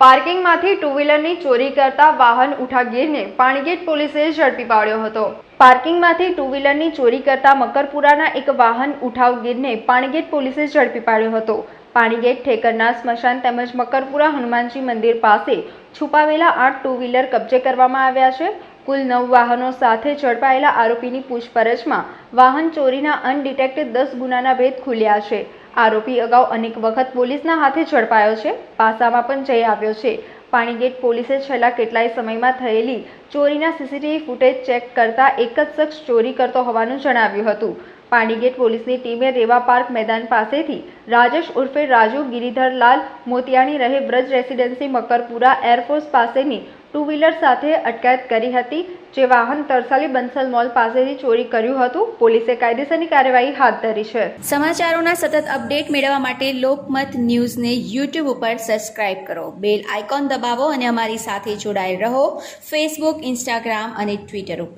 પાર્કિંગમાંથી two વ્હીલરની ચોરી કરતા વાહન ઉઠાગીરને પાણીગેટ પોલીસે ઝડપી પાડ્યો હતો. પાર્કિંગમાંથી ટુ વ્હીલરની ચોરી કરતા મકરપુરાના એક વાહન ઉઠાવગીરને પાણીગેટ પોલીસે ઝડપી પાડ્યો હતો. પાણીગેટ ઠેકરના સ્મશાન તેમજ મકરપુરા હનુમાનજી મંદિર પાસે છુપાવેલા આઠ ટુ વ્હીલર કબજે કરવામાં આવ્યા છે. કુલ નવ વાહનો સાથે ઝડપાયેલા આરોપીની પૂછપરછમાં વાહન ચોરીના અનડિટેક્ટેડ દસ ગુનાના ભેદ ખુલ્યા છે. આરોપી અગાઉ અનેક વખત પોલીસના હાથે ઝડપાયો છે. પાસામાં પણ જઈ આવ્યો છે. પાણીગેટ પોલીસે છેલ્લા કેટલાય સમયમાં થયેલી ચોરીના સીસીટીવી ફૂટેજ ચેક કરતા એક જ શખ્સ ચોરી કરતો હોવાનું જણાવ્યું હતું. પાણીગેટ પોલીસની ટીમે રેવા પાર્ક મેદાન પાસેથી રાજેશ ઉર્ફે રાજુ ગિરિધરલાલ મોતિયાણી રહે Braj residency Makarpura air force પાસેની ટુ વ્હીલર સાથે અટકાયત કરી હતી, જે વાહન તરસાલી બંસલ મોલ પાસેથી ચોરી કર્યું હતું. પોલીસે કાયદેસરની કાર્યવાહી હાથ ધરી છે. સમાચારોના સતત અપડેટ મેળવવા માટે લોકમત ન્યૂઝને યુટ્યુબ ઉપર સબસ્ક્રાઇબ કરો. બેલ આઇકોન દબાવો અને અમારી સાથે જોડાયેલ રહો. ફેસબુક ઇન્સ્ટાગ્રામ અને ટ્વિટર ઉપર.